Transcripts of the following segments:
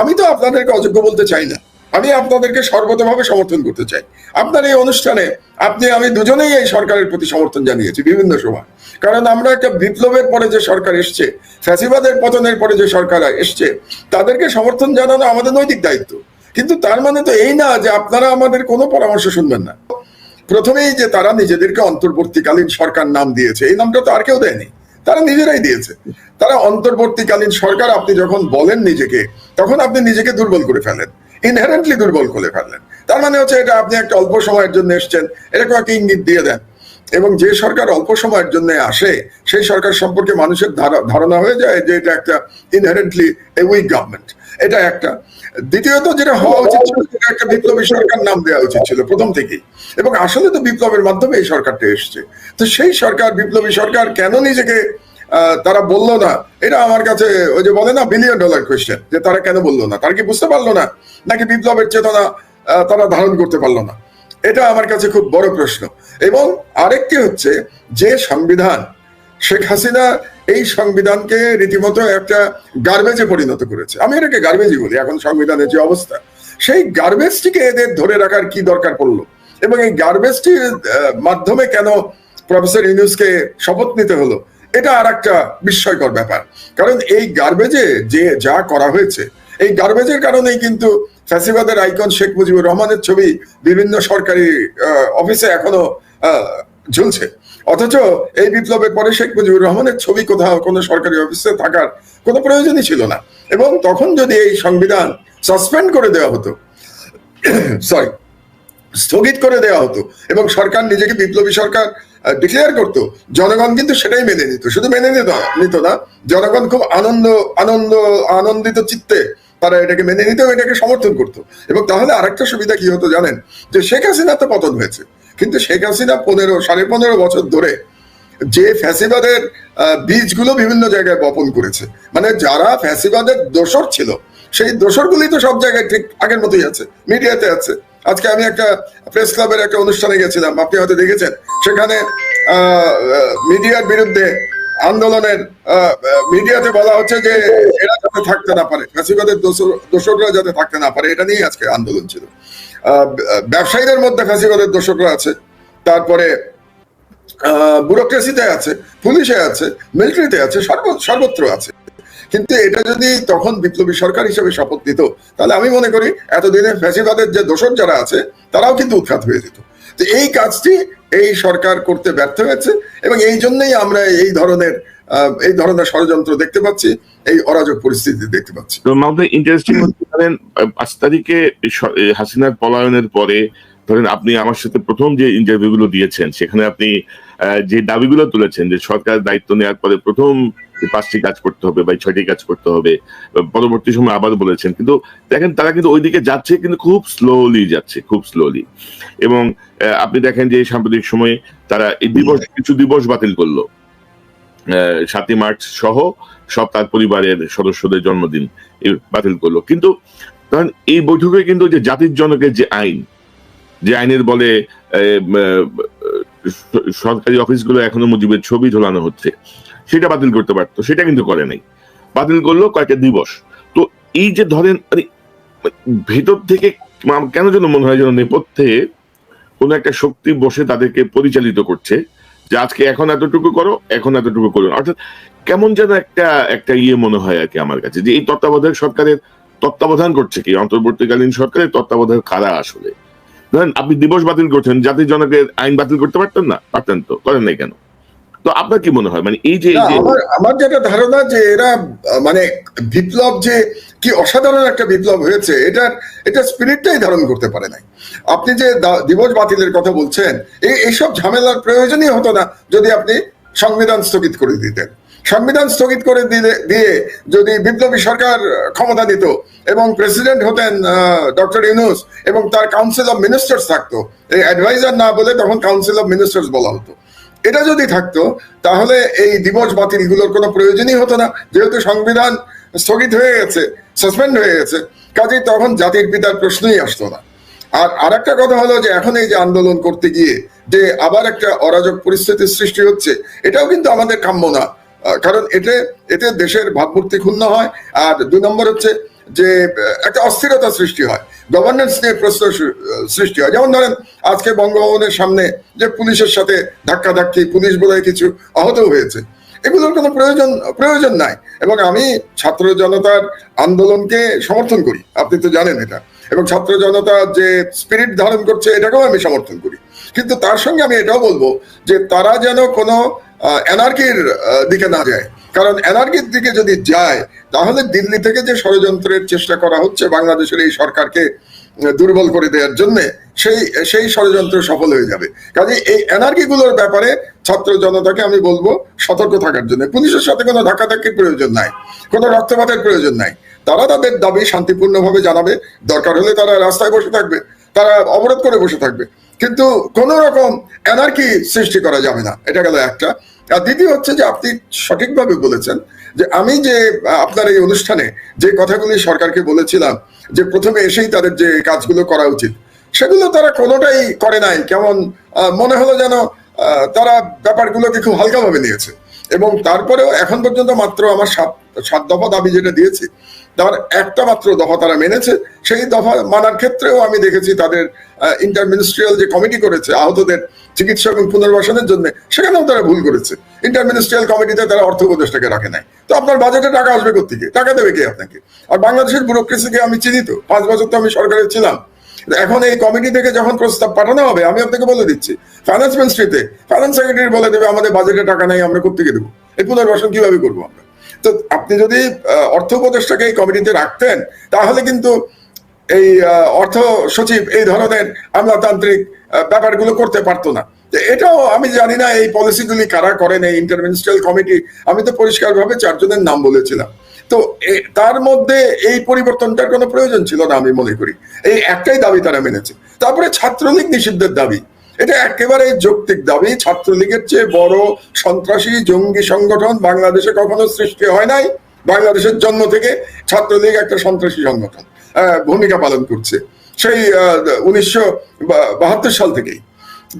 আমি তো আপনাদেরকে অযোগ্য বলতে চাই না। আমি আপনাদেরকে সর্বতভাবে সমর্থন করতে চাই। আপনার এই অনুষ্ঠানে আপনি, আমি দুজনেই এই সরকারের প্রতি সমর্থন জানিয়েছি বিভিন্ন সময়। কারণ আমরা একটা বিপ্লবের পরে যে সরকার এসছে, ফ্যাসিবাদের পতনের পরে যে সরকার এসছে, তাদেরকে সমর্থন জানানো আমাদের নৈতিক দায়িত্ব। কিন্তু তার মানে তো এই না যে আপনারা আমাদের কোনো পরামর্শ শুনবেন না। প্রথমেই যে তারা নিজেদেরকে অন্তর্বর্তীকালীন সরকার নাম দিয়েছে, এই নামটা তো আর কেউ দেয়নি। তারা নিজেরাই দিয়েছে। তারা অন্তর্বর্তীকালীন সরকার আপনি যখন বলেন নিজেকে, তখন আপনি নিজেকে দুর্বল করে ফেলেন। ইনহারেন্টলি দুর্বল করে ফেললেন তার মানে হচ্ছে এটা আপনি একটা অল্প সময়ের জন্য এসছেন, এরকম একটা ইঙ্গিত দিয়ে দেন। এবং যে সরকার অল্প সময়ের জন্য আসে, সেই সরকার সম্পর্কে মানুষের ধারণা হয়ে যায় যে এটা একটা ইনহারেন্টলি এ উইক গভর্নমেন্ট এটা একটা। দ্বিতীয়ত যেটা হওয়া উচিত ছিল, সেটা একটা বিপ্লবী সরকার নাম দেওয়া উচিত ছিল প্রথম থেকেই। এবং আসলে তো বিপ্লবের মাধ্যমে এই সরকারটা এসছে। তো সেই সরকার, বিপ্লবী সরকার কেন নিজেকে তারা বলল না? এটা আমার কাছে ওই যে বলে না বিলিয়ন ডলার কোয়েশ্চেন যে তারা কেন বলল না? তারা কি বুঝতে পারল না? নাকি বিপ্লবের চেতনা তারা ধারণ করতে পারল না? এটা আমার কাছে খুব বড় প্রশ্ন। এবং আরেকটি হচ্ছে যে সংবিধান, শেখ হাসিনা এই সংবিধানকে রীতিমতো একটা গার্বেজে পরিণত করেছে। আমি এটাকে গার্বেজই বলি, এখন সংবিধানের যে অবস্থা। সেই গার্বেজটিকে এদের ধরে রাখার কি দরকার পড়ল? এবং এই গার্বেজটির মাধ্যমে কেন প্রফেসর ইউনুসকে শপথ নিতে হলো? এটা আর একটা বিস্ময়কর ব্যাপার। কারণ এই গার্বেজে যে যা করা হয়েছে, এই গার্বেজের কারণেই কিন্তু ফ্যাসিবাদের আইকন শেখ মুজিবুর রহমানের ছবি বিভিন্ন সরকারি অফিসে এখনও ঝুলছে অথচ এই বিপ্লবের পরে শেখ মুজিবুর রহমানের ছবি কোথাও কোনো সরকারি অফিসে থাকার কোনো প্রয়োজনই ছিল না। এবং তখন যদি এই সংবিধান সাসপেন্ড করে দেওয়া হতো সরি স্থগিত করে দেওয়া হতো এবং সরকার নিজেকে বিপ্লবী সরকার ডিক্লেয়ার করতো, জনগণ কিন্তু সেটাই মেনে নিত। শুধু মেনে নিত নিত না, জনগণ খুব আনন্দ আনন্দ, আনন্দিত চিত্তে তারা এটাকে মেনে নিত এটাকে সমর্থন করতো। এবং তাহলে আরেকটা সুবিধা কি হতো জানেন? যে শেখ হাসিনা তো পতন হয়েছে। কিন্তু শেখ হাসিনা পনেরো, সাড়ে পনেরো বছর ধরে যে ফ্যাসিবাদের বীজগুলো বিভিন্ন জায়গায় বপন করেছে। মানে যারা ফ্যাসিবাদের দোসর ছিল, সেই দোসরগুলি তো সব জায়গায় ঠিক আগের মতোই আছে, মিডিয়াতে আছে। আজকে আমি একটা প্রেস ক্লাবের একটা অনুষ্ঠানে গেছিলাম, আপনি হয়তো দেখেছেন। সেখানে মিডিয়ার বিরুদ্ধে আন্দোলনের মিডিয়াতে বলা হচ্ছে যে এরা যাতে থাকতে না পারে, ফ্যাসিবাদের দোসররা যাতে থাকতে না পারে, এটা নিয়েই আজকে আন্দোলন ছিল। ব্যবসায়ীদের মধ্যে ফ্যাসিবাদের দোসররা আছে, তারপরে ব্যুরোক্রেসিতে আছে, পুলিশে আছে, মিলিটারিতে আছে সর্বত্র আছে। কিন্তু এটা যদি তখন বিপ্লবী সরকার হিসেবে শপথ নিত, তাহলে আমি মনে করি এতদিনে ফ্যাসিবাদের যে দোষর যারা আছে, তারাও কিন্তু উৎখাত হয়ে যেত। তো এই কাজটি এই সরকার করতে ব্যর্থ হয়েছে, এবং এই জন্যই আমরা এই ধরনের এই ধরনের ষড়যন্ত্র দেখতে পাচ্ছি এই অরাজক পরিস্থিতি দেখতে পাচ্ছি। তো মাউন্ট ইন্টারেস্টিং ধরেন পাঁচ তারিখে হাসিনার পলায়নের পরে ধরেন আপনি আমার সাথে প্রথম যে ইন্টারভিউ গুলো দিয়েছেন সেখানে আপনি যে দাবিগুলো তুলেছেন যে সরকার দায়িত্ব নেওয়ার পরে প্রথম পাঁচটি কাজ করতে হবে বা ছয়টি কাজ করতে হবে পরবর্তী সময় আবার বলেছেন কিন্তু দেখেন তারা কিন্তু ওইদিকে যাচ্ছে কিন্তু খুব স্লোলি যাচ্ছে খুব স্লোলি এবং আপনি দেখেন যে সাম্প্রতিক সময়ে তারা এই দিবস কিছু দিবস বাতিল করল। সাতই মার্চ সহ সব তার পরিবারের সদস্যদের জন্মদিন বাতিল করল। কিন্তু ধরেন এই বৈঠকে কিন্তু যে জাতির জনকের যে আইন, যে আইনের বলে সরকারি অফিসগুলো এখনও মুজিবের ছবি ঝোলানো হচ্ছে, সেটা বাতিল করতে পারতো, সেটা কিন্তু করে নাই। বাতিল করল কয়েকটা দিবস। তো এই যে ধরেন মানে ভেতর থেকে কেন যেন মনে হয় যেন নেপথ্যে কোনো একটা শক্তি বসে তাদেরকে পরিচালিত করছে যে আজকে এখন এতটুকু করো, এখন এতটুকু করো অর্থাৎ কেমন যেন একটা একটা ইয়ে মনে হয় আর কি আমার কাছে, যে এই তত্ত্বাবধায়ক সরকারের তত্ত্বাবধান করছে কি? অন্তর্বর্তীকালীন সরকারের তত্ত্বাবধায়ক কারা আসলে? ধরেন আপনি দিবস বাতিল করছেন, জাতির জনকের আইন বাতিল করতে পারতেন না? পারতেন তো, করেন নাই কেন? তো আপনার কি মনে হয়? মানে এই যে আমার যেটা ধারণা যে এরা মানে বিপ্লব যে কি অসাধারণ একটা বিপ্লব হয়েছে এটা এটা স্পিরিটটাই ধারণ করতে পারে নাই। আপনি যে দিবস বাতিলের কথা বলছেন এই এইসব ঝামেলার প্রয়োজনই হতো না যদি আপনি সংবিধান স্থগিত করে দিতেন। সংবিধান স্থগিত করে দিলে দিয়ে যদি বিপ্লবী সরকার ক্ষমতা দিত এবং প্রেসিডেন্ট হতেন ডক্টর ইউনুস এবং তার কাউন্সিল অফ মিনিস্টার্স থাকতো এই অ্যাডভাইজার না বলে তখন কাউন্সিল অফ মিনিস্টার্স বলা হতো। এটা যদি থাকতো, তাহলে এই দিবস বাতিল বাতিলগুলোর কোনো প্রয়োজনই হতো না। যেহেতু সংবিধান স্থগিত হয়ে গেছে, সাসপেন্ড হয়ে গেছে, কাজেই তখন জাতির পিতার প্রশ্নই আসতো না। আর আরেকটা কথা হলো যে, এখন এই যে আন্দোলন করতে গিয়ে যে আবার একটা অরাজক পরিস্থিতির সৃষ্টি হচ্ছে, এটাও কিন্তু আমাদের কাম্য না। কারণ এতে এতে দেশের ভাবমূর্তি ক্ষুণ্ণ হয়, আর দুই নম্বর হচ্ছে যে একটা অস্থিরতা সৃষ্টি হয়। গভর্নেন্স নিয়ে প্রশ্ন সৃষ্টি হয়। যেমন ধরেন, আজকে বঙ্গভবনের সামনে যে পুলিশের সাথে ধাক্কাধাক্কি, পুলিশ বোধহয় কিছু আহত হয়েছে, এগুলোর কোনো প্রয়োজন প্রয়োজন নাই। এবং আমি ছাত্র জনতার আন্দোলনকে সমর্থন করি, আপনি তো জানেন এটা। এবং ছাত্র জনতা যে স্পিরিট ধারণ করছে, এটাকেও আমি সমর্থন করি। কিন্তু তার সঙ্গে আমি এটাও বলব যে তারা যেন কোনো এনার্কির দিকে না যায়। কারণ এনার্কির দিকে যদি যায়, তাহলে দিল্লি থেকে যে ষড়যন্ত্রের চেষ্টা করা হচ্ছে বাংলাদেশের এই সরকারকে দুর্বল করে দেওয়ার জন্য, সেই সেই ষড়যন্ত্র সফল হয়ে যাবে। কাজে এই এনার্কি গুলোর ব্যাপারে ছাত্র জনতাকে আমি বলব, সতর্ক থাকার জন্য। পুলিশের সাথে কোনো ধাক্কাধাক্কির প্রয়োজন নাই, কোনো রক্তপাতের প্রয়োজন নাই। তারা তাদের দাবি শান্তিপূর্ণভাবে জানাবে, দরকার হলে তারা রাস্তায় বসে থাকবে, তারা অবরোধ করে বসে থাকবে। কিন্তু কোন রকম এনার্কি সৃষ্টি করা যাবে না। এটা গেল একটা। আর দ্বিতীয় হচ্ছে যে আপনি সঠিকভাবে বলেছেন যে আমি যে, আপনার এই অনুষ্ঠানে যে কথাগুলি সরকারকে বলেছিলাম, যে প্রথমে এসেই তাদের যে কাজগুলো করা উচিত, সেগুলো তারা কোনোটাই করে নাই। কেমন মনে হলো যেন তারা ব্যাপারগুলোকে খুব হালকাভাবে নিয়েছে। এবং তারপরেও এখন পর্যন্ত মাত্র আমার সাত সাত দফা দাবি যেটা দিয়েছি, তার একটা মাত্র দফা তারা মেনেছে। সেই দফা মানার ক্ষেত্রেও আমি দেখেছি তাদের ইন্টারমিনিস্ট্রিয়াল যে কমিটি করেছে, আহতদের চিকিৎসা এবং পুনর্বাসনের জন্য, সেখানেও তারা ভুল করেছে। ইন্টারমিনিস্ট্রিয়াল কমিটিতে তারা অর্থ উপদেষ্টাকে রাখে নাই। তো আপনার বাজেটে টাকা আসবে কোথেকে টাকা দেবে কে আপনাকে? আর বাংলাদেশের ব্যুরোক্রেসিকে আমি চিনি তো, পাঁচ বছর তো আমি সরকারে ছিলাম। এখন এই কমিটি থেকে যখন প্রস্তাব পাঠানো হবে, আমি আপনাকে বলে দিচ্ছি ফাইন্যান্স মিনিস্ট্রিতে ফাইন্যান্স সেক্রেটারি বলে দেবে, আমাদের বাজেটে টাকা নেই, আমরা কোথেকে দেবো? এই পুনর্বাসন কীভাবে করব আমরা? তো আপনি যদি অর্থ উপদেষ্টাকে এই কমিটিতে রাখতেন, তাহলে কিন্তু এই অর্থ সচিব, এই ধরনের আমলাতান্ত্রিক ব্যাপারগুলো করতে পারতো না। এটাও আমি জানি না এই পলিসিগুলি কারা করেন, এই ইন্টারমিনিস্ট্রিয়াল কমিটি আমি তো পরিষ্কারভাবে চারজনের নাম বলেছিলাম। তো তার মধ্যে এই পরিবর্তনটার কোনো প্রয়োজন ছিল না আমি মনে করি। এই একটাই দাবি তারা মেনেছে। তারপরে ছাত্রলীগ নিষিদ্ধের দাবি। এটা একেবারে যৌক্তিক দাবি। ছাত্রলীগের চেয়ে বড় সন্ত্রাসী জঙ্গি সংগঠন বাংলাদেশে কখনো সৃষ্টি হয় নাই। বাংলাদেশের জন্ম থেকে ছাত্রলীগ একটা সন্ত্রাসী সংগঠন। ভূমিকা পালন করছে। সেই উনিশশো বাহাত্তর সাল থেকেই।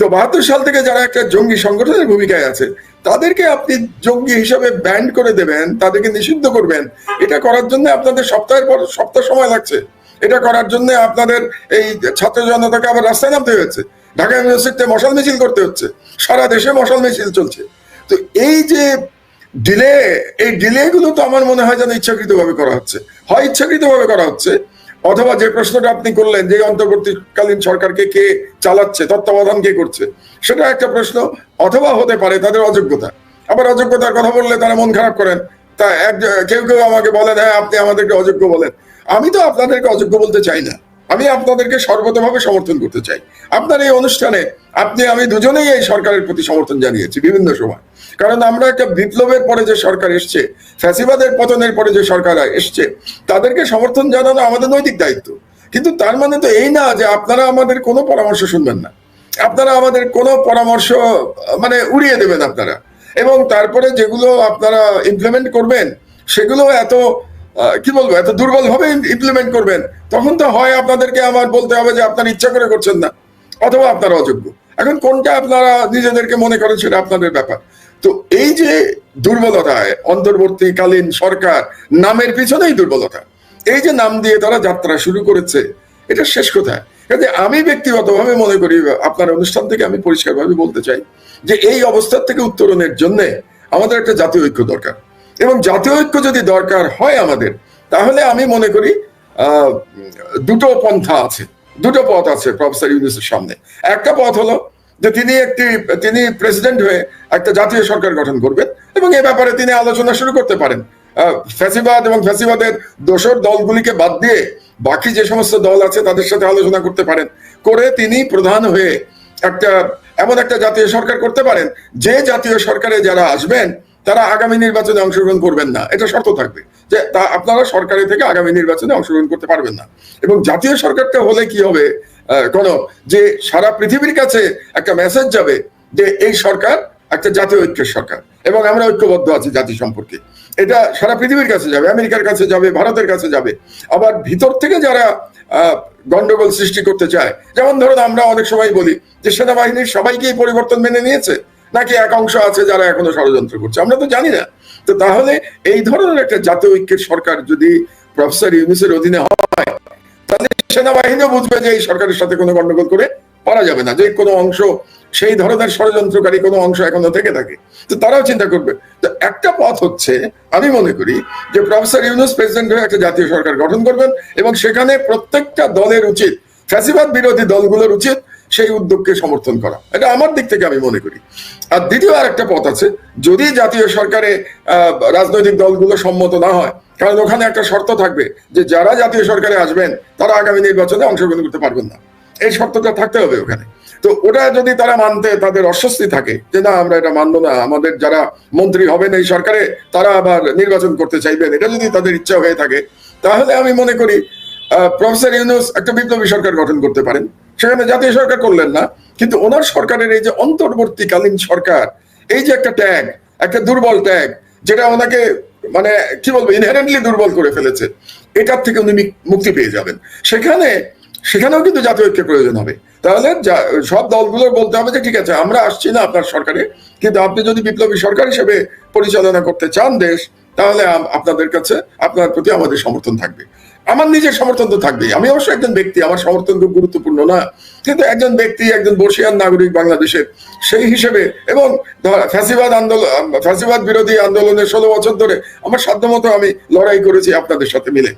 তো বাহাত্তর সাল থেকে যারা একটা জঙ্গি সংগঠনের ভূমিকায় আছে, তাদেরকে আপনি জঙ্গি হিসাবে ব্যান্ড করে দেবেন, তাদেরকে নিষিদ্ধ করবেন, এটা করার জন্য আপনাদের সপ্তাহের পর সপ্তাহ সময় লাগছে। এটা করার জন্য আপনাদের এই ছাত্র জনতাকে আবার রাস্তায় নামতে হয়েছে। ঢাকা ইউনিভার্সিটিতে মশাল মিছিল করতে হচ্ছে। সারা দেশে মশাল মিছিল চলছে। তো এই যে ডিলে, এই ডিলে গুলো তো আমার মনে হয় যেন ইচ্ছাকৃতভাবে করা হচ্ছে। হয় ইচ্ছাকৃতভাবে করা হচ্ছে অথবা যে প্রশ্নটা আপনি করলেন যে অন্তর্বর্তীকালীন সরকারকে কে চালাচ্ছে, তত্ত্বাবধান কে করছে, সেটা একটা প্রশ্ন, অথবা হতে পারে তাদের অযোগ্যতা। আবার অযোগ্যতার কথা বললে তারা মন খারাপ করেন। তা এক কেউ কেউ আমাকে বলেন হ্যাঁ আপনি আমাদেরকে অযোগ্য বলেন। আমি তো আপনাদেরকে অযোগ্য বলতে চাই না। আমি আপনাদেরকে সর্বতভাবে সমর্থন করতে চাই। আপনার এই অনুষ্ঠানে আপনি, আমি দুজনেই এই সরকারের প্রতি সমর্থন জানিয়েছি বিভিন্ন সময়। কারণ আমরা একটা বিপ্লবের পরে যে সরকার এসছে, ফ্যাসিবাদের পতনের পরে যে সরকার এসছে, তাদেরকে সমর্থন জানানো আমাদের নৈতিক দায়িত্ব। কিন্তু তার মানে তো এই না যে আপনারা আমাদের কোনো পরামর্শ শুনবেন না। আপনারা আমাদের কোনো পরামর্শ মানে উড়িয়ে দেবেন আপনারা। এবং তারপরে যেগুলো আপনারা ইমপ্লিমেন্ট করবেন, সেগুলো এত কি বলব, এত দুর্বল ভাবে ইমপ্লিমেন্ট করবেন, তখন তো হয় আপনাদেরকে আমার বলতে হবে যে আপনার ইচ্ছা করে করছেন না, অথবা আপনারা অযোগ্য। এখন কোনটা আপনারা নিজেদেরকে মনে করেন সেটা আপনাদের ব্যাপার। তো এই যে দুর্বলতায় অন্তর্বর্তীকালীন সরকার, নামের পিছনেই দুর্বলতা। এই যে নাম দিয়ে তারা যাত্রা শুরু করেছে, এটা শেষ কোথায়? কাজে আমি ব্যক্তিগতভাবে মনে করি, আপনার অনুষ্ঠান থেকে আমি পরিষ্কারভাবে বলতে চাই যে এই অবস্থার থেকে উত্তরণের জন্য আমাদের একটা জাতীয় ঐক্য দরকার। এবং জাতীয় ঐক্য যদি দরকার হয় আমাদের, তাহলে আমি মনে করি দুটো পন্থা আছে, দুটো পথ আছে প্রফেসর ইউনুসের সামনে। একটা পথ হলো যে তিনি একটি, তিনি প্রেসিডেন্ট হয়ে একটা জাতীয় সরকার গঠন করবেন এবং এ ব্যাপারে তিনি আলোচনা শুরু করতে পারেন। ফ্যাসিবাদ এবং ফ্যাসিবাদের দোসর দলগুলিকে বাদ দিয়ে বাকি যে সমস্ত দল আছে তাদের সাথে আলোচনা করতে পারেন। করে তিনি প্রধান হয়ে একটা, এমন একটা জাতীয় সরকার করতে পারেন, যে জাতীয় সরকারে যারা আসবেন তারা আগামী নির্বাচনে অংশগ্রহণ করবেন না। এটা শর্ত থাকবে যে তা আপনারা সরকারি থেকে আগামী নির্বাচনে অংশগ্রহণ করতে পারবেন না। এবং জাতীয় সরকারটা হলে কি হবে কোনো যে সারা পৃথিবীর কাছে একটা মেসেজ যাবে যে এই সরকার একটা জাতীয় ঐক্যের সরকার এবং আমরা ঐক্যবদ্ধ আছি জাতি সম্পর্কে। এটা সারা পৃথিবীর কাছে যাবে, আমেরিকার কাছে যাবে, ভারতের কাছে যাবে। আবার ভিতর থেকে যারা গন্ডগোল সৃষ্টি করতে চায়, যেমন ধরুন আমরা অনেক সময় বলি যে সেনাবাহিনীর সবাইকে এই পরিবর্তন মেনে নিয়েছে। নাকি এক অংশ আছে যারা এখনও ষড়যন্ত্র করছে? আমরা তো জানি না। তো তাহলে এই ধরনের একটা জাতীয় ঐক্যের সরকার যদি প্রফেসর ইউনুসের অধীনে হয়, তাহলে সেনাবাহিনীও বুঝবে যে এই সরকারের সাথে কোনো গন্ডগোল করে পারা যাবে না, যে কোনো অংশ, সেই ধরনের ষড়যন্ত্রকারী কোনো অংশ এখনও থেকে থাকে। তো তারাও চিন্তা করবে। তো একটা পথ হচ্ছে, আমি মনে করি যে প্রফেসর ইউনুস প্রেসিডেন্ট হয়ে একটা জাতীয় সরকার গঠন করবেন এবং সেখানে প্রত্যেকটা দলের উচিত, ফ্যাসিবাদ বিরোধী দলগুলোর উচিত সেই উদ্যোগকে সমর্থন করা। এটা আমার দিক থেকে আমি মনে করি। আর দ্বিতীয় আর একটা পথ আছে, যদি জাতীয় সরকারে রাজনৈতিক দলগুলো সম্মত না হয়, কারণ ওখানে একটা শর্ত থাকবে যে যারা জাতীয় সরকারে আসবেন, তারা আগামী নির্বাচনে অংশগ্রহণ করতে পারবেন না। এই শর্তটা থাকতে হবে ওখানে। তো ওটা যদি তারা মানতে তাদের অস্বস্তি থাকে, যে না, আমরা এটা মানবো না, আমাদের যারা মন্ত্রী হবেন এই সরকারে, তারা আবার নির্বাচন করতে চাইবেন, এটা যদি তাদের ইচ্ছা হয়ে থাকে, তাহলে আমি মনে করি প্রফেসর ইউনুস একটা বিপ্লবী সরকার গঠন করতে পারেন। সেখানে জাতীয় সরকার করলেন না, কিন্তু ওনার সরকারের এই যে অন্তর্বর্তীকালীন সরকার, এই যে একটা ট্যাগ, একটা দুর্বল ট্যাগ, যেটা ওনাকে মানে কি বলব ইনহেরেন্টলি দুর্বল করে ফেলেছে, এটার থেকে উনি মুক্তি পেয়ে যাবেন। সেখানে, সেখানেও কিন্তু জাতীয় ঐক্যের প্রয়োজন হবে। তাহলে সব দলগুলো বলতে হবে যে, ঠিক আছে, আমরা আসছি না আপনার সরকারে, কিন্তু আপনি যদি বিপ্লবী সরকার হিসেবে পরিচালনা করতে চান দেশ, তাহলে আপনাদের কাছে, আপনার প্রতি আমাদের সমর্থন থাকবে। আমার নিজের সমর্থন তো থাকবেই। আমি অবশ্য একজন ব্যক্তি, আমার সমর্থন খুব গুরুত্বপূর্ণ না। কিন্তু একজন ব্যক্তি, একজন বর্ষিয়ান নাগরিক বাংলাদেশের, সেই হিসেবে এবং ফ্যাসিবাদ আন্দোলন ফ্যাসিবাদ বিরোধী আন্দোলনের ষোলো বছর ধরে আমার সাধ্যমতো আমি লড়াই করেছি আপনাদের সাথে মিলে।